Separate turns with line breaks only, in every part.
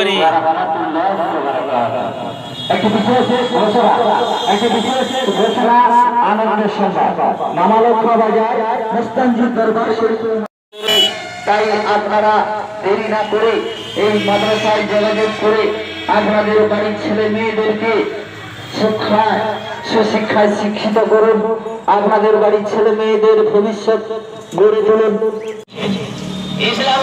করি।
একটি বিশেষ ঘোষণা একটি বিশেষ ঘোষণা আনন্দের সংবাদ। মামালক্ষ্য বাজার মুস্তানজি দরবার শরীফ তাই আপনারা দেরি না করে এই মাদ্রাসায় যোগাযোগ করে আপনাদের বাড়ির ছেলে মেয়েদেরকে শিক্ষায় সুশিক্ষায় শিক্ষিত করুন। আপনাদের বাড়ির ছেলে মেয়েদের ভবিষ্যৎ গড়ে তুলুন।
ইসলাম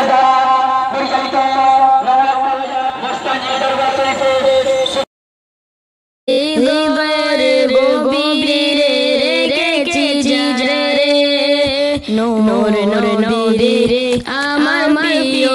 ইমানের প্রচেষ্টা পরিচালিত
মস্তানি দরবার শরীফে
নোর নোর নদীরে আমার প্রিয়